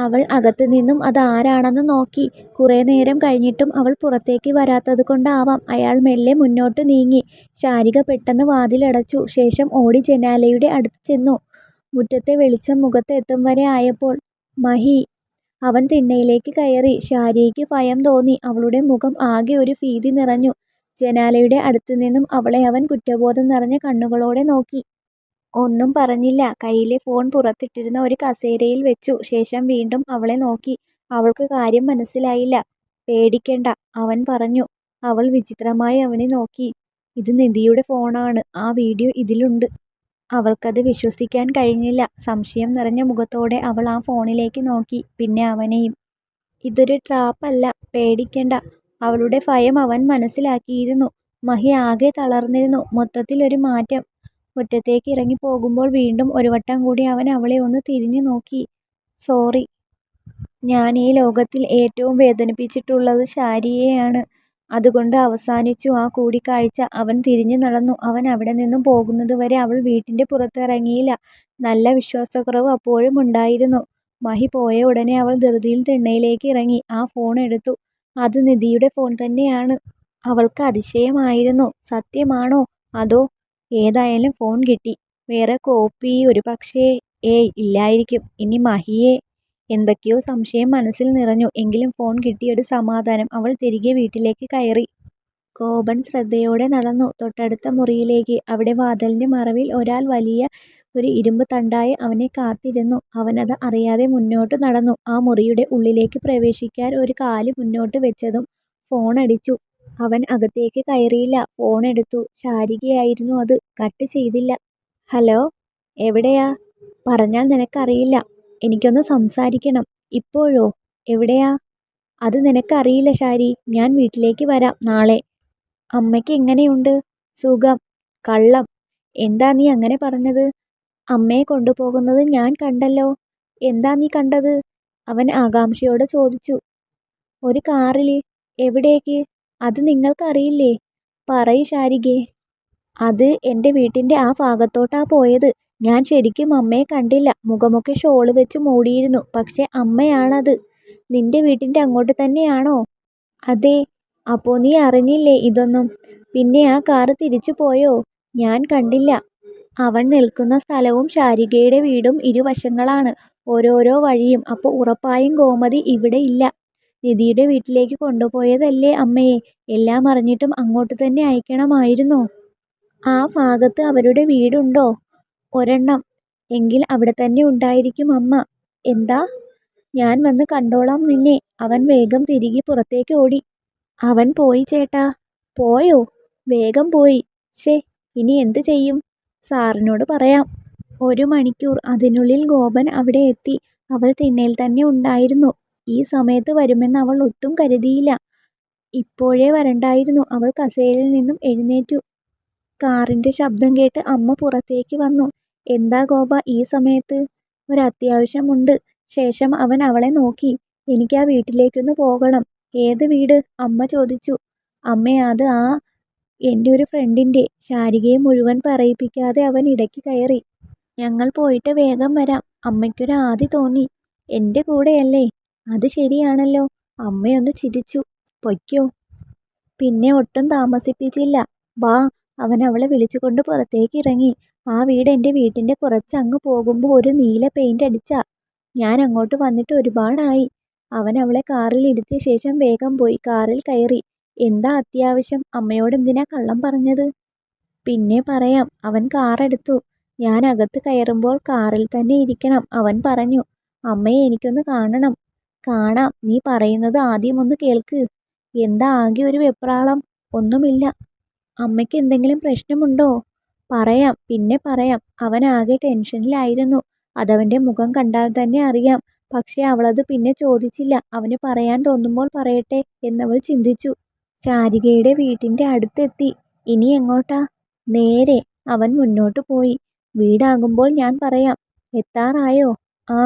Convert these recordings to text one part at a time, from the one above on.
അവൾ അകത്തു നിന്നും അത് അതാരാണെന്ന് നോക്കി. കുറേ നേരം കഴിഞ്ഞിട്ടും അവൾ പുറത്തേക്ക് വരാത്തത് കൊണ്ടാവാം അയാൾ മെല്ലെ മുന്നോട്ട് നീങ്ങി. ശാരിക പെട്ടെന്ന് വാതിലടച്ചു. ശേഷം ഓടി ജനാലയുടെ അടുത്ത് ചെന്നു. മുറ്റത്തെ വെളിച്ചം മുഖത്ത് എത്തും വരെ ആയപ്പോൾ "മഹി... " അവൻ തിണ്ണയിലേക്ക് കയറി. ശാരിക്ക് ഭയം തോന്നി. അവളുടെ മുഖം ആകെ ഒരു ഭീതി നിറഞ്ഞു. ജനാലയുടെ അടുത്തു നിന്നും അവളെ അവൻ കുറ്റബോധം നിറഞ്ഞ കണ്ണുകളോടെ നോക്കി. ഒന്നും പറഞ്ഞില്ല. കയ്യിലെ ഫോൺ പുറത്തിട്ടിരുന്ന ഒരു കസേരയിൽ വെച്ചു. ശേഷം വീണ്ടും അവളെ നോക്കി. അവൾക്ക് കാര്യം മനസ്സിലായില്ല. "പേടിക്കണ്ട. " അവൻ പറഞ്ഞു. അവൾ വിചിത്രമായി അവനെ നോക്കി. "ഇത് നിധിയുടെ ഫോണാണ്. ആ വീഡിയോ ഇതിലുണ്ട്. " അവൾക്കത് വിശ്വസിക്കാൻ കഴിഞ്ഞില്ല. സംശയം നിറഞ്ഞ മുഖത്തോടെ അവൾ ആ ഫോണിലേക്ക് നോക്കി. പിന്നെ അവനെയും. "ഇതൊരു ട്രാപ്പ് അല്ല. പേടിക്കണ്ട. " അവളുടെ ഭയം അവൻ മനസ്സിലാക്കിയിരുന്നു. മഹി ആകെ തളർന്നിരുന്നു. മൊത്തത്തിൽ ഒരു മാറ്റം. മുറ്റത്തേക്ക് ഇറങ്ങിപ്പോകുമ്പോൾ വീണ്ടും ഒരു വട്ടം കൂടി അവൻ അവളെ ഒന്ന് തിരിഞ്ഞു നോക്കി. "സോറി. ഞാൻ ഈ ലോകത്തിൽ ഏറ്റവും വേദനിപ്പിച്ചിട്ടുള്ളത് ശാരിയെയാണ് അതുകൊണ്ട് അവസാനിച്ചു ആ കൂടിക്കാഴ്ച. " അവൻ തിരിഞ്ഞു നടന്നു. അവൻ അവിടെ നിന്നും പോകുന്നത് വരെ അവൾ വീട്ടിന്റെ പുറത്തിറങ്ങിയില്ല നല്ല വിശ്വാസക്കുറവ് അപ്പോഴും ഉണ്ടായിരുന്നു. മഹി പോയ ഉടനെ അവൾ ധൃതിയിൽ തിണ്ണയിലേക്ക് ഇറങ്ങി. ആ ഫോൺ എടുത്തു. അത് നിധിയുടെ ഫോൺ തന്നെയാണ്. അവൾക്ക് അതിശയമായിരുന്നു. സത്യമാണോ അതോ ഏതായാലും ഫോൺ കിട്ടി. വേറെ കോപ്പി ഒരു പക്ഷേ ഏയ് ഇല്ലായിരിക്കും. ഇനി മഹിയെ എന്തൊക്കെയോ സംശയം മനസ്സിൽ നിറഞ്ഞു. എങ്കിലും ഫോൺ കിട്ടിയൊരു സമാധാനം. അവൾ തിരികെ വീട്ടിലേക്ക് കയറി. കോപൻ ശ്രദ്ധയോടെ നടന്നു തൊട്ടടുത്ത മുറിയിലേക്ക്. അവിടെ വാതിലിന്റെ മറവിൽ ഒരാൾ വലിയ ഒരു ഇരുമ്പ് തണ്ടായി അവനെ കാത്തിരുന്നു. അവനത് അറിയാതെ മുന്നോട്ട് നടന്നു. ആ മുറിയുടെ ഉള്ളിലേക്ക് പ്രവേശിക്കാൻ ഒരു കാൽ മുന്നോട്ട് വെച്ചതും ഫോണടിച്ചു. അവൻ അകത്തേക്ക് കയറിയില്ല. ഫോൺ എടുത്തു. ശാരികയായിരുന്നു അത്. കട്ട് ചെയ്തില്ല. "ഹലോ. എവിടെയാ? പറഞ്ഞാൽ നിനക്കറിയില്ല. എനിക്കൊന്ന് സംസാരിക്കണം. ഇപ്പോഴോ? എവിടെയാ? അത് നിനക്കറിയില്ല ശാരി. ഞാൻ വീട്ടിലേക്ക് വരാം നാളെ. അമ്മയ്ക്ക് എങ്ങനെയുണ്ട്? സുഖം. കള്ളം. എന്താ നീ അങ്ങനെ പറഞ്ഞത്? അമ്മയെ കൊണ്ടുപോകുന്നത് ഞാൻ കണ്ടല്ലോ. എന്താ നീ കണ്ടത്? അവൻ ആകാംക്ഷയോടെ ചോദിച്ചു. ഒരു കാറിൽ എവിടേക്ക്? അത് നിങ്ങൾക്കറിയില്ലേ പറയ് ശാരികേ. അത് എന്റെ വീട്ടിന്റെ ആ ഭാഗത്തോട്ടാ പോയത്. ഞാൻ ശരിക്കും അമ്മയെ കണ്ടില്ല. മുഖമൊക്കെ ഷോൾ വെച്ച് മൂടിയിരുന്നു. പക്ഷെ അമ്മയാണത്. നിന്റെ വീട്ടിന്റെ അങ്ങോട്ട് തന്നെയാണോ? അതെ. അപ്പോൾ നീ അറിഞ്ഞില്ലേ ഇതൊന്നും? പിന്നെ ആ കാറ് തിരിച്ചു പോയോ? ഞാൻ കണ്ടില്ല. അവൻ നിൽക്കുന്ന സ്ഥലവും ശാരികയുടെ വീടും ഇരുവശങ്ങളാണ്. ഓരോരോ വഴിയും. അപ്പോൾ ഉറപ്പായും ഗോമതി ഇവിടെ ഇല്ല. നിധിയുടെ വീട്ടിലേക്ക് കൊണ്ടുപോയതല്ലേ അമ്മയെ. എല്ലാം അറിഞ്ഞിട്ടും അങ്ങോട്ട് തന്നെ അയക്കണമായിരുന്നോ? ആ ഭാഗത്ത് അവരുടെ വീടുണ്ടോ? ഒരെണ്ണം. എങ്കിൽ അവിടെ തന്നെ ഉണ്ടായിരിക്കും അമ്മ. എന്താ? ഞാൻ വന്ന് കണ്ടോളാം നിന്നെ. അവൻ വേഗം തിരികെ പുറത്തേക്ക് ഓടി. അവൻ പോയി ചേട്ടാ. പോയോ? വേഗം പോയി. ശ്ശേ. ഇനി എന്ത് ചെയ്യും? സാറിനോട് പറയാം. ഒരു മണിക്കൂർ. അതിനുള്ളിൽ ഗോപൻ അവിടെ എത്തി. അവൾ തിണ്ണയിൽ തന്നെ ഉണ്ടായിരുന്നു. ഈ സമയത്ത് വരുമെന്ന് അവൾ ഒട്ടും കരുതിയില്ല. ഇപ്പോഴേ വരണ്ടായിരുന്നു. അവൾ കസേരയിൽ നിന്നും എഴുന്നേറ്റു. കാറിന്റെ ശബ്ദം കേട്ട് അമ്മ പുറത്തേക്ക് വന്നു. എന്താ ഗോപ ഈ സമയത്ത്? ഒരു അത്യാവശ്യമുണ്ട് ശേഷം അവൻ അവളെ നോക്കി. എനിക്ക് ആ വീട്ടിലേക്കൊന്ന് പോകണം. ഏത് വീട്? അമ്മ ചോദിച്ചു. അമ്മേ അത് ആ എന്റെ ഒരു ഫ്രണ്ടിന്റെ ശാരികയെ മുഴുവൻ പറയിപ്പിക്കാതെ അവൻ ഇടയ്ക്ക് കയറി. ഞങ്ങൾ പോയിട്ട് വേഗം വരാം. അമ്മയ്ക്കൊരു ആദി തോന്നി. എന്റെ കൂടെയല്ലേ? അത് ശരിയാണല്ലോ. അമ്മയൊന്ന് ചിരിച്ചു. പൊയ്ക്കോ. പിന്നെ ഒട്ടും താമസിപ്പിച്ചില്ല. വാ. അവൻ അവളെ വിളിച്ചുകൊണ്ട് പുറത്തേക്ക് ഇറങ്ങി. ആ വീട് എന്റെ വീട്ടിന്റെ കുറച്ച് അങ്ങ് പോകുമ്പോൾ ഒരു നീല പെയിന്റ് അടിച്ചാ. ഞാൻ അങ്ങോട്ട് വന്നിട്ട് ഒരുപാടായി. അവൻ അവളെ കാറിൽ ഇരുത്തിയ ശേഷം വേഗം പോയി കാറിൽ കയറി. എന്താ അത്യാവശ്യം? അമ്മയോട് എന്തിനാ കള്ളം പറഞ്ഞത്? പിന്നെ പറയാം. അവൻ കാറെടുത്തു. ഞാൻ അകത്ത് കയറുമ്പോൾ കാറിൽ തന്നെ ഇരിക്കണം. അവൻ പറഞ്ഞു. അമ്മയെ എനിക്കൊന്ന് കാണണം. കാണാം. നീ പറയുന്നത് ആദ്യം ഒന്ന് കേൾക്ക്. എന്താ ആകെ ഒരു വെപ്രാളം? ഒന്നുമില്ല. അമ്മയ്ക്ക് എന്തെങ്കിലും പ്രശ്നമുണ്ടോ? പറയാം. പിന്നെ പറയാം. അവൻ ആകെ ടെൻഷനിലായിരുന്നു. അതവന്റെ മുഖം കണ്ടാൽ തന്നെ അറിയാം. പക്ഷേ അവളത് പിന്നെ ചോദിച്ചില്ല. അവന് പറയാൻ തോന്നുമ്പോൾ പറയട്ടെ എന്നവൾ ചിന്തിച്ചു. ശാരികയുടെ വീട്ടിന്റെ അടുത്തെത്തി ഇനി എങ്ങോട്ടാ? നേരെ. അവൻ മുന്നോട്ട് പോയി. വീടാകുമ്പോൾ ഞാൻ പറയാം. എത്താറായോ? ആ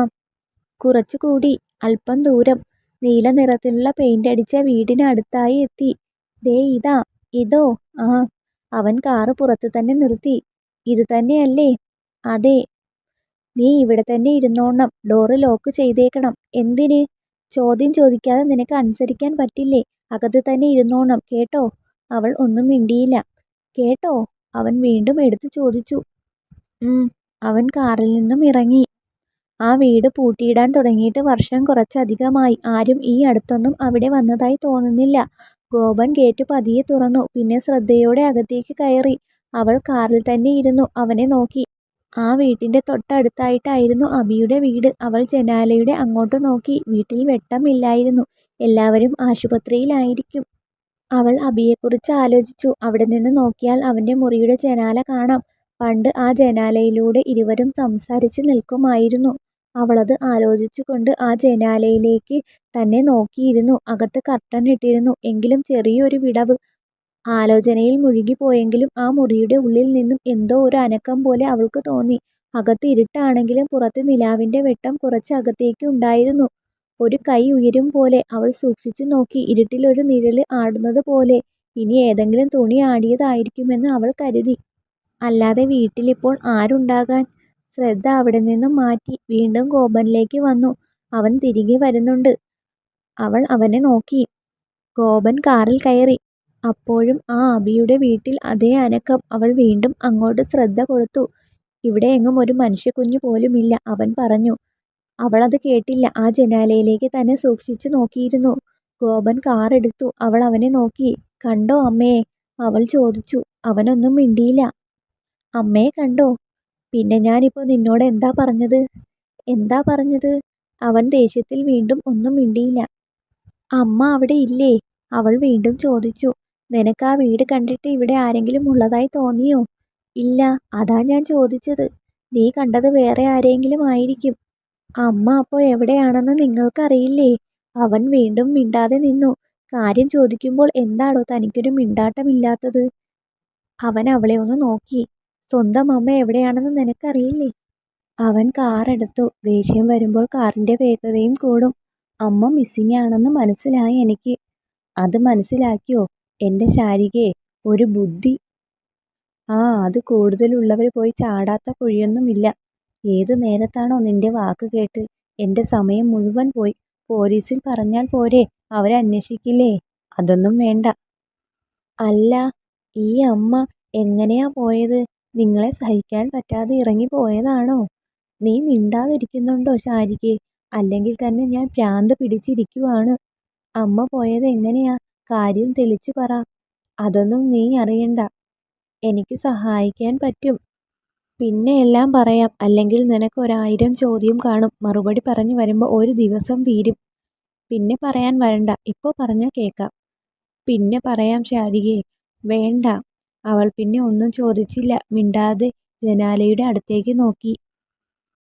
കുറച്ച് കൂടി. അല്പം ദൂരം. നീല നിറത്തിലുള്ള പെയിന്റ് അടിച്ച വീടിന് അടുത്തായി എത്തി. ദേ ഇതാ. ഇതോ? ആ. അവൻ കാറ് പുറത്ത് തന്നെ നിർത്തി. ഇത് തന്നെയല്ലേ? അതെ. നീ ഇവിടെ തന്നെ ഇരുന്നോണം ഡോറ് ലോക്ക് ചെയ്തേക്കണം എന്തിന് ചോദ്യം ചോദിക്കാതെ നിനക്ക് അനുസരിക്കാൻ പറ്റില്ലേ അകത്ത് തന്നെ ഇരുന്നോണം കേട്ടോ അവൾ ഒന്നും മിണ്ടിയില്ല കേട്ടോ അവൻ വീണ്ടും എടുത്തു ചോദിച്ചു അവൻ കാറിൽ നിന്നും ഇറങ്ങി ആ വീട് പൂട്ടിയിടാൻ തുടങ്ങിയിട്ട് വർഷം കുറച്ചധികമായി. ആരും ഈ അടുത്തൊന്നും അവിടെ വന്നതായി തോന്നുന്നില്ല. ഗോപൻ ഗേറ്റ് പതിയെ തുറന്നു. പിന്നെ ശ്രദ്ധയോടെ അകത്തേക്ക് കയറി. അവൾ കാറിൽ തന്നെ ഇരുന്നു. അവനെ നോക്കി. ആ വീട്ടിന്റെ തൊട്ടടുത്തായിട്ടായിരുന്നു അബിയുടെ വീട്. അവൾ ജനാലയുടെ അങ്ങോട്ട് നോക്കി. വീട്ടിൽ വെട്ടമില്ലായിരുന്നു. എല്ലാവരും ആശുപത്രിയിലായിരിക്കും. അവൾ അബിയെക്കുറിച്ച് ആലോചിച്ചു. അവിടെ നിന്ന് നോക്കിയാൽ അവന്റെ മുറിയുടെ ജനാല കാണാം. പണ്ട് ആ ജനാലയിലൂടെ ഇരുവരും സംസാരിച്ച് നിൽക്കുമായിരുന്നു. അവളത് ആലോചിച്ചുകൊണ്ട് ആ ജനാലയിലേക്ക് തന്നെ നോക്കിയിരുന്നു. അകത്ത് കർട്ടൻ ഇട്ടിരുന്നു. എങ്കിലും ചെറിയൊരു വിടവ്. ആലോചനയിൽ മുഴുകിപ്പോയെങ്കിലും ആ മുറിയുടെ ഉള്ളിൽ നിന്നും എന്തോ ഒരു അനക്കം പോലെ അവൾക്ക് തോന്നി. അകത്ത് ഇരുട്ടാണെങ്കിലും പുറത്ത് നിലാവിന്റെ വെട്ടം കുറച്ച് അകത്തേക്ക് ഉണ്ടായിരുന്നു. ഒരു കൈ ഉയരും പോലെ അവൾ സൂക്ഷിച്ചു നോക്കി. ഇരുട്ടിലൊരു നിഴൽ ആടുന്നത് പോലെ. ഇനി ഏതെങ്കിലും തുണി ആടിയതായിരിക്കുമെന്ന് അവൾ കരുതി. അല്ലാതെ വീട്ടിലിപ്പോൾ ആരുണ്ടാകാൻ? ശ്രദ്ധ അവിടെ നിന്നും മാറ്റി വീണ്ടും ഗോപനിലേക്ക് വന്നു. അവൻ തിരികെ വരുന്നുണ്ട്. അവൾ അവനെ നോക്കി. ഗോപൻ കാറിൽ കയറി. അപ്പോഴും ആ അബിയുടെ വീട്ടിൽ അതേ അനക്കം. അവൾ വീണ്ടും അങ്ങോട്ട് ശ്രദ്ധ കൊടുത്തു ഇവിടെ എങ്ങും ഒരു മനുഷ്യക്കുഞ്ഞു പോലുമില്ല അവൻ പറഞ്ഞു. അവൾ അത് കേട്ടില്ല. ആ ജനാലയിലേക്ക് തന്നെ സൂക്ഷിച്ചു നോക്കിയിരുന്നു. ഗോപൻ കാറെടുത്തു അവൾ അവനെ നോക്കി. കണ്ടോ അമ്മയെ? അവൾ ചോദിച്ചു. അവനൊന്നും മിണ്ടിയില്ല. അമ്മയെ കണ്ടോ? പിന്നെ ഞാനിപ്പോൾ നിന്നോട് എന്താ പറഞ്ഞത്? എന്താ പറഞ്ഞത്? അവൻ ദേഷ്യത്തിൽ വീണ്ടും ഒന്നും മിണ്ടിയില്ല. അമ്മ അവിടെ ഇല്ലേ? അവൾ വീണ്ടും ചോദിച്ചു. നിനക്ക് ആ വീട് കണ്ടിട്ട് ഇവിടെ ആരെങ്കിലും ഉള്ളതായി തോന്നിയോ? ഇല്ല അതാ ഞാൻ ചോദിച്ചത്. നീ കണ്ടത് വേറെ ആരെങ്കിലും ആയിരിക്കും. അമ്മ അപ്പോൾ എവിടെയാണെന്ന് നിങ്ങൾക്കറിയില്ലേ? അവൻ വീണ്ടും മിണ്ടാതെ നിന്നു. കാര്യം ചോദിക്കുമ്പോൾ എന്താണോ തനിക്കൊരു മിണ്ടാട്ടമില്ലാത്തത്? അവൻ അവളെ ഒന്ന് നോക്കി. സ്വന്തം അമ്മ എവിടെയാണെന്ന് നിനക്കറിയില്ലേ? അവൻ കാറെടുത്തു ദേഷ്യം വരുമ്പോൾ കാറിന്റെ വേഗതയും കൂടും. അമ്മ മിസ്സിംഗ് ആണെന്ന് മനസ്സിലായി എനിക്ക്. അത് മനസ്സിലാക്കിയോ? എന്റെ ശാരികേ ഒരു ബുദ്ധി. ആ അത് കൂടുതലുള്ളവർ പോയി ചാടാത്ത കുഴിയൊന്നുമില്ല. ഏത് നേരത്താണോ നിന്റെ വാക്ക് കേട്ട്? എന്റെ സമയം മുഴുവൻ പോയി. പോലീസിൽ പറഞ്ഞാൽ പോരെ? അവരന്വേഷിക്കില്ലേ? അതൊന്നും വേണ്ട. അല്ല ഈ അമ്മ എങ്ങനെയാ പോയത്? നിങ്ങളെ സഹിക്കാൻ പറ്റാതെ ഇറങ്ങി പോയതാണോ? നീ മിണ്ടാതിരിക്കുന്നുണ്ടോ ശാരിക്ക് അല്ലെങ്കിൽ തന്നെ ഞാൻ ഭ്രാന്ത് പിടിച്ചിരിക്കുവാണ്. അമ്മ പോയത് എങ്ങനെയാ? കാര്യം തെളിച്ചു പറ. അതൊന്നും നീ അറിയണ്ട. എനിക്ക് സഹായിക്കാൻ പറ്റും. പിന്നെ എല്ലാം പറയാം. അല്ലെങ്കിൽ നിനക്ക് ഒരായിരം ചോദ്യം കാണും. മറുപടി പറഞ്ഞു വരുമ്പോൾ ഒരു ദിവസം തീരും. പിന്നെ പറയാൻ വരണ്ട. ഇപ്പോൾ പറഞ്ഞാൽ കേൾക്കാം പിന്നെ പറയാം ശാരികയെ വേണ്ട. അവൾ പിന്നെ ഒന്നും ചോദിച്ചില്ല. മിണ്ടാതെ ജനാലയുടെ അടുത്തേക്ക് നോക്കി.